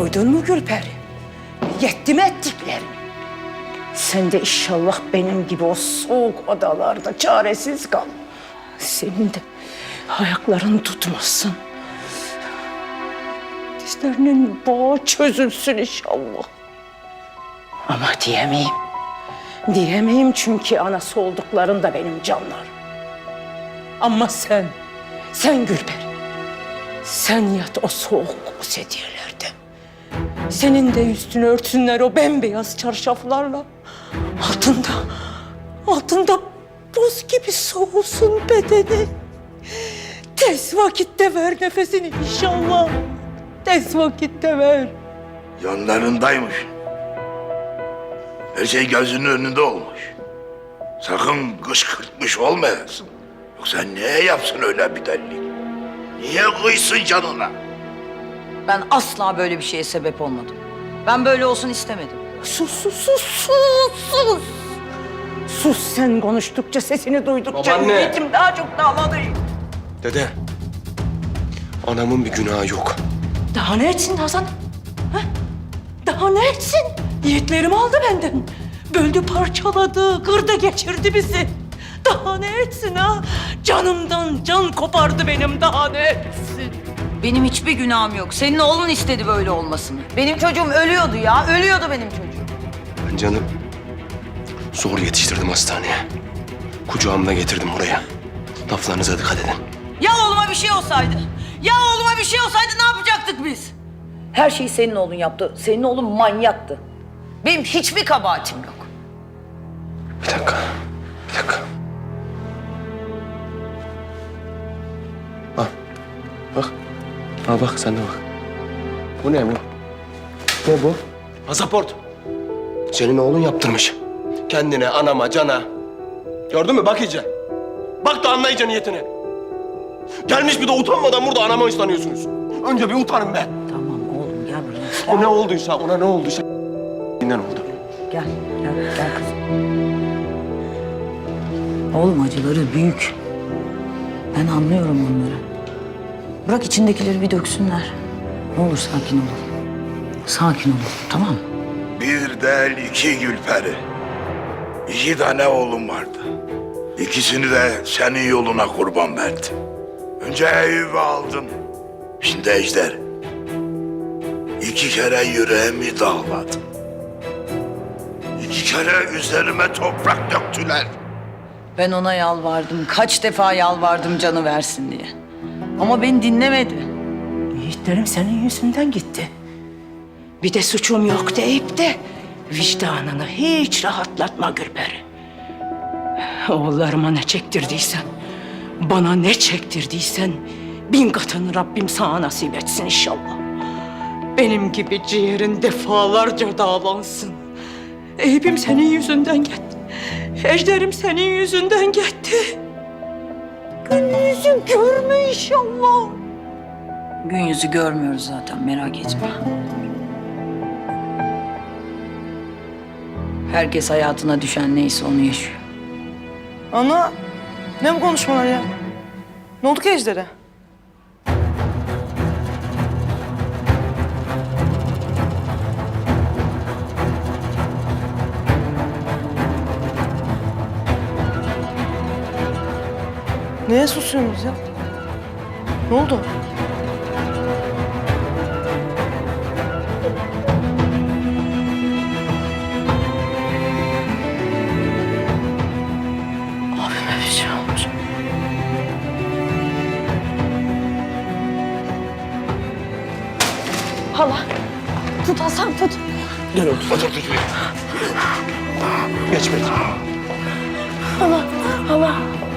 Doydun mu Gülperi? Yetti mi ettiklerin? Sen de inşallah benim gibi o soğuk odalarda çaresiz kal. Senin de ayakların tutmasın. Dizlerinin bağı çözülsün inşallah. Ama diyemeyim. Diyemeyim çünkü anası oldukların da benim canlar. Ama sen, sen Gülperi. Sen yat o soğuk o sedyelerde. Senin de üstünü örtsünler o bembeyaz çarşaflarla. Altında, altında buz gibi soğusun bedeni. Tez vakitte ver nefesini inşallah. Tez vakitte ver. Yanlarındaymış. Her şey gözünün önünde olmuş. Sakın kışkırtmış olmayasın. Yoksa niye yapsın öyle bir delilik? Niye kıysın canına? Ben asla böyle bir şeye sebep olmadım. Ben böyle olsun istemedim. Sus, sus, sus, sus, sus. Sus sen konuştukça, sesini duydukça Babaanne. ümidim daha çok dağladı. Dede. Anamın bir günahı yok. Daha ne etsin Hasan? Ha? Daha ne etsin? Yiğitlerimi aldı benden. Böldü, parçaladı, kırdı, geçirdi bizi. Daha ne etsin ha? Canımdan can kopardı benim, daha ne etsin? Benim hiçbir günahım yok. Senin oğlun istedi böyle olmasını. Benim çocuğum ölüyordu ya. Ölüyordu benim çocuğum. Ben canım zor yetiştirdim hastaneye. Kucağımda getirdim buraya. Laflarınıza dikkat edin. Ya oğluma bir şey olsaydı? Ya oğluma bir şey olsaydı ne yapacaktık biz? Her şeyi senin oğlun yaptı. Senin oğlun manyaktı. Benim hiçbir kabahatim yok. Bir dakika. Bir dakika. Bak. Bak. Al bak sen de bak. Bu ne bu? Ne bu? Pasaport. Senin oğlun yaptırmış. Kendine, anama, cana. Gördün mü? Bak iyice. Bak da anla iyice niyetini. Gelmiş bir de utanmadan burada anama ıslanıyorsunuz. Önce bir utanın be. Tamam oğlum gel buraya. O ne olduysa, ona ne olduysa inden oldu. Gel, gel, gel kızım. Oğlum acıları büyük. Ben anlıyorum onları. Bırak içindekileri bir döksünler. Ne olur sakin olun. Sakin olun, tamam mı? Bir değil iki Gülperi. İki tane oğlum vardı. İkisini de senin yoluna kurban verdi. Önce Eyüp'ü aldım. Şimdi Ejder. İki kere yüreğimi dağladım. İki kere üzerime toprak döktüler. Ben ona yalvardım. Kaç defa yalvardım canı versin diye. Ama beni dinlemedi. Yiğitlerim senin yüzünden gitti. Bir de suçum yok deyip de vicdanını hiç rahatlatma Gülperi. Oğullarıma ne çektirdiysen, bana ne çektirdiysen bin katını Rabbim sana nasip etsin inşallah. Benim gibi ciğerin defalarca dağlansın. Eyüp'üm senin yüzünden gitti. Ejderim senin yüzünden gitti. Gün yüzü görme inşallah. Gün yüzü görmüyoruz zaten merak etme. Herkes hayatına düşen neyse onu yaşıyor. Ana, ne bu konuşmalar ya? Ne oldu ki Ejder'e? Neye susuyorsunuz ya? Ne oldu? Abime bir şey olmuş. Hala, tut Hasan tut. Gel otur. Otur, otur. Geç Metin. Hala, hala.